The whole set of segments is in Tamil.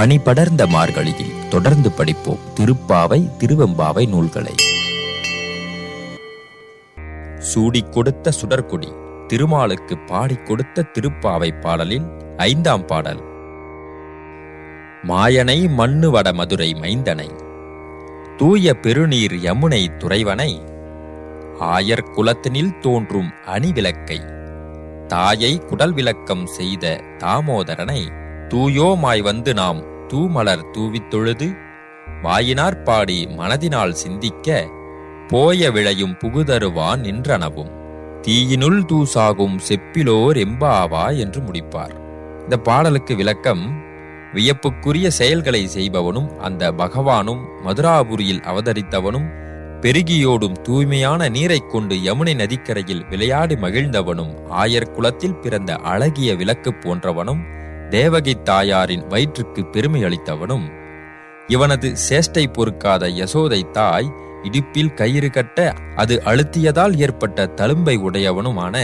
பனி படர்ந்த மார்கழியில் தொடர்ந்து படிப்போம் திருப்பாவை திருவெம்பாவை நூல்களை. சூடிக் கொடுத்த சுடர்குடி திருமாலுக்கு பாடிக் கொடுத்த திருப்பாவை பாடலில் ஐந்தாம் பாடல். மாயனை மண்ணு வட மதுரை மைந்தனை தூய பெருநீர் யமுனை துறைவனை ஆயர் குலத்தினில் தோன்றும் அணிவிளக்கை தாயை குடல் விளக்கம் செய்த தாமோதரனை தூயோமாய் வந்து நாம் தூமலர் தூவித் தொழுது வாயினார் பாடி மனதினால் சிந்திக்க போய விளையும் புகுதருவான் நின்றனவும். தீயினுள் தூசாகும் செப்பிலோர் எம்பாவா என்று முடிப்பார். இந்த பாடலுக்கு விளக்கம் வியப்புக்குரிய செயல்களை செய்பவனும் அந்த பகவானும் மதுராபுரியில் அவதரித்தவனும் பெருகியோடும் தூய்மையான நீரைக் கொண்டு யமுனை நதிக்கரையில் விளையாடி மகிழ்ந்தவனும் ஆயர் குலத்தில் பிறந்த அழகிய விளக்கு போன்றவனும் தேவகி தாயாரின் வயிற்றுக்கு பெருமை அளித்தவனும் இவனது சேஷ்டை பொறுக்காத யசோதை தாய் இடுப்பில் கயிறு கட்ட அது அழுத்தியதால் ஏற்பட்ட தழும்பை உடையவனுமான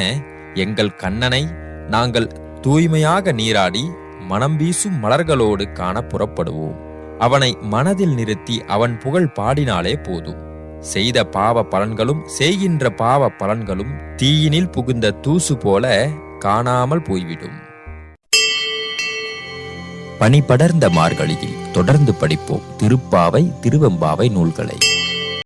எங்கள் கண்ணனை நாங்கள் தூய்மையாக நீராடி மனம் வீசும் மலர்களோடு காண புறப்படுவோம். அவனை மனதில் நிறுத்தி அவன் புகழ் பாடினாலே போதும். செய்த பாவ பலன்களும் செய்கின்ற பாவ பலன்களும் தீயினில் புகுந்த தூசு போல காணாமல் போய்விடும். பனி படர்ந்த மார்கழியில் தொடர்ந்து படிப்போம். திருப்பாவை திருவெம்பாவை நூல்களை.